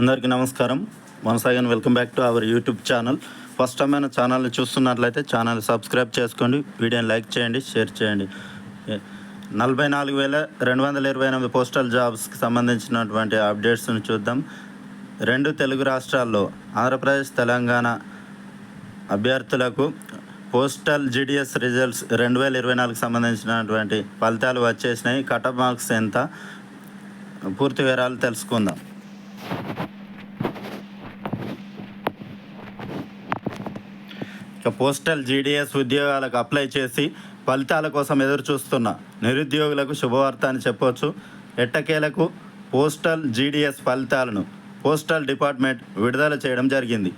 అందరికీ నమస్కారం. Once again welcome back to our YouTube channel. First time అయినా ఛానల్ని చూస్తున్నట్లయితే ఛానల్ సబ్స్క్రైబ్ చేసుకోండి వీడియోని లైక్ చేయండి షేర్ చేయండి. నలభై నాలుగు వేల రెండు వందల ఇరవై ఎనిమిది పోస్టల్ జాబ్స్కి సంబంధించినటువంటి అప్డేట్స్ని చూద్దాం. రెండు తెలుగు రాష్ట్రాల్లో ఆంధ్రప్రదేశ్ తెలంగాణ అభ్యర్థులకు పోస్టల్ జిడిఎస్ రిజల్ట్స్ రెండు వేల ఇరవై నాలుగుకి సంబంధించినటువంటి ఫలితాలు వచ్చేసినాయి. కటప్ మార్క్స్ ఎంత? పూర్తి వివరాలు తెలుసుకుందాం. ఇక పోస్టల్ జీడిఎస్ ఉద్యోగాలకు అప్లై చేసి ఫలితాల కోసం ఎదురు చూస్తున్న నిరుద్యోగులకు శుభవార్త అని చెప్పవచ్చు ఎట్టకేలకు పోస్టల్ జీడిఎస్ ఫలితాలను పోస్టల్ డిపార్ట్మెంట్ విడుదల చేయడం జరిగింది.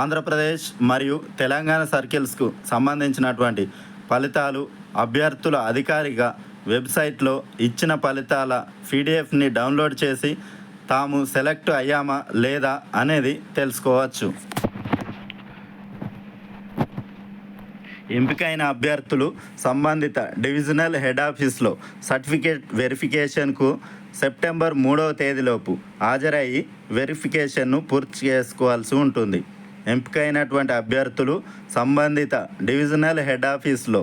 ఆంధ్రప్రదేశ్ మరియు తెలంగాణ సర్కిల్స్కు సంబంధించినటువంటి ఫలితాలు అభ్యర్థుల అధికారిక వెబ్సైట్లో ఇచ్చిన ఫలితాల పీడిఎఫ్ని డౌన్లోడ్ చేసి తాము సెలెక్ట్ అయ్యామా లేదా అనేది తెలుసుకోవచ్చు. ఎంపికైన అభ్యర్థులు సంబంధిత డివిజనల్ హెడ్ ఆఫీస్లో సర్టిఫికేట్ వెరిఫికేషన్కు సెప్టెంబర్ మూడవ తేదీలోపు హాజరయ్యి వెరిఫికేషన్ను పూర్తి చేసుకోవాల్సి ఉంటుంది. ఎంపికైనటువంటి అభ్యర్థులు సంబంధిత డివిజనల్ హెడ్ ఆఫీస్లో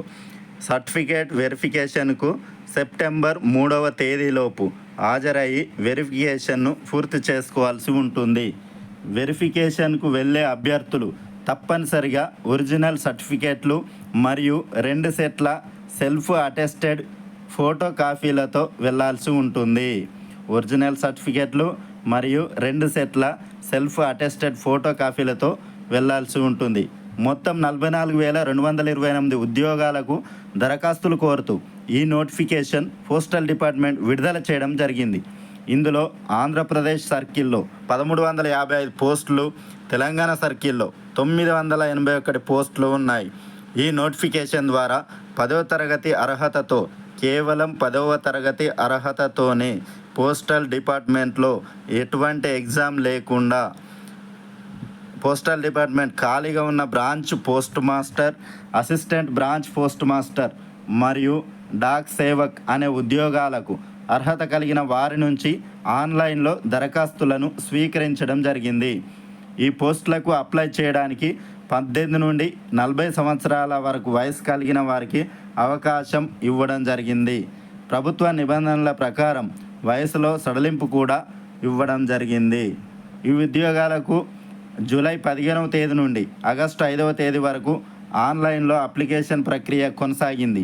సర్టిఫికేట్ వెరిఫికేషన్కు సెప్టెంబర్ మూడవ తేదీలోపు హాజరయ్యి వెరిఫికేషన్ను పూర్తి చేసుకోవాల్సి ఉంటుంది. వెరిఫికేషన్కు వెళ్ళే అభ్యర్థులు తప్పనిసరిగా ఒరిజినల్ సర్టిఫికేట్లు మరియు రెండు సెట్ల సెల్ఫ్ అటెస్టెడ్ ఫోటో కాపీలతో వెళ్ళాల్సి ఉంటుంది. ఒరిజినల్ సర్టిఫికేట్లు మరియు రెండు సెట్ల సెల్ఫ్ అటెస్టెడ్ ఫోటో కాపీలతో వెళ్ళాల్సి ఉంటుంది. మొత్తం నలభై నాలుగు వేల రెండు వందల ఇరవై ఎనిమిది ఉద్యోగాలకు దరఖాస్తులు కోరుతూ ఈ నోటిఫికేషన్ పోస్టల్ డిపార్ట్మెంట్ విడుదల చేయడం జరిగింది. ఇందులో ఆంధ్రప్రదేశ్ సర్కిల్లో పదమూడు వందల యాభై ఐదు పోస్టులు తెలంగాణ సర్కిల్లో తొమ్మిది వందల ఎనభై ఒకటి పోస్టులు ఉన్నాయి. ఈ నోటిఫికేషన్ ద్వారా పదవ తరగతి అర్హతతో కేవలం పదవ తరగతి అర్హతతోనే పోస్టల్ డిపార్ట్మెంట్లో ఎటువంటి ఎగ్జామ్ లేకుండా పోస్టల్ డిపార్ట్మెంట్ ఖాళీగా ఉన్న branch post master assistant branch post master మరియు డాక్ సేవక్ అనే ఉద్యోగాలకు అర్హత కలిగిన వారి నుంచి ఆన్లైన్లో దరఖాస్తులను స్వీకరించడం జరిగింది. ఈ పోస్టులకు అప్లై చేయడానికి పద్దెనిమిది నుండి నలభై సంవత్సరాల వరకు వయసు కలిగిన వారికి అవకాశం ఇవ్వడం జరిగింది. ప్రభుత్వ నిబంధనల ప్రకారం వయసులో సడలింపు కూడా ఇవ్వడం జరిగింది. ఈ ఉద్యోగాలకు జూలై పదిహేనవ తేదీ నుండి ఆగస్టు ఐదవ తేదీ వరకు ఆన్లైన్లో అప్లికేషన్ ప్రక్రియ కొనసాగింది.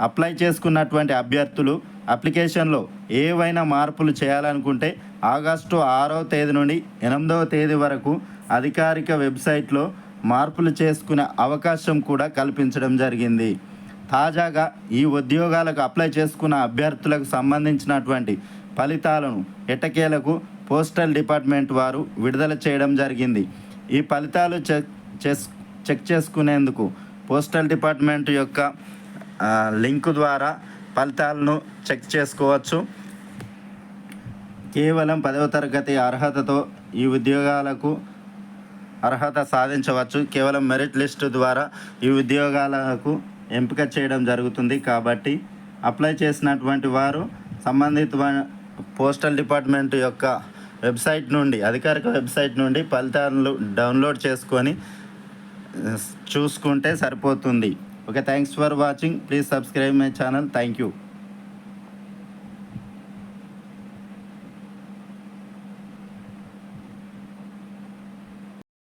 అప్లై చేసుకున్నటువంటి అభ్యర్థులు అప్లికేషన్లో ఏవైనా మార్పులు చేయాలనుకుంటే ఆగస్టు ఆరవ తేదీ నుండి ఎనిమిదవ తేదీ వరకు అధికారిక వెబ్సైట్లో మార్పులు చేసుకునే అవకాశం కూడా కల్పించడం జరిగింది. తాజాగా ఈ ఉద్యోగాలకు అప్లై చేసుకున్న అభ్యర్థులకు సంబంధించినటువంటి ఫలితాలను ఎటకేలకు పోస్టల్ డిపార్ట్మెంట్ వారు విడుదల చేయడం జరిగింది. ఈ ఫలితాలు చెక్ చేస్ చెక్ చేసుకునేందుకు పోస్టల్ డిపార్ట్మెంట్ యొక్క లింక్ ద్వారా ఫలితాలను చెక్ చేసుకోవచ్చు. కేవలం పదవ తరగతి అర్హతతో ఈ ఉద్యోగాలకు అర్హత సాధించవచ్చు. కేవలం మెరిట్ లిస్టు ద్వారా ఈ ఉద్యోగాలకు ఎంపిక చేయడం జరుగుతుంది కాబట్టి అప్లై చేసినటువంటి వారు సంబంధిత పోస్టల్ డిపార్ట్మెంట్ యొక్క వెబ్సైట్ నుండి అధికారిక వెబ్సైట్ నుండి ఫలితాలను డౌన్లోడ్ చేసుకొని చూసుకుంటే సరిపోతుంది. Okay thanks for watching. Please subscribe my channel. Thank you.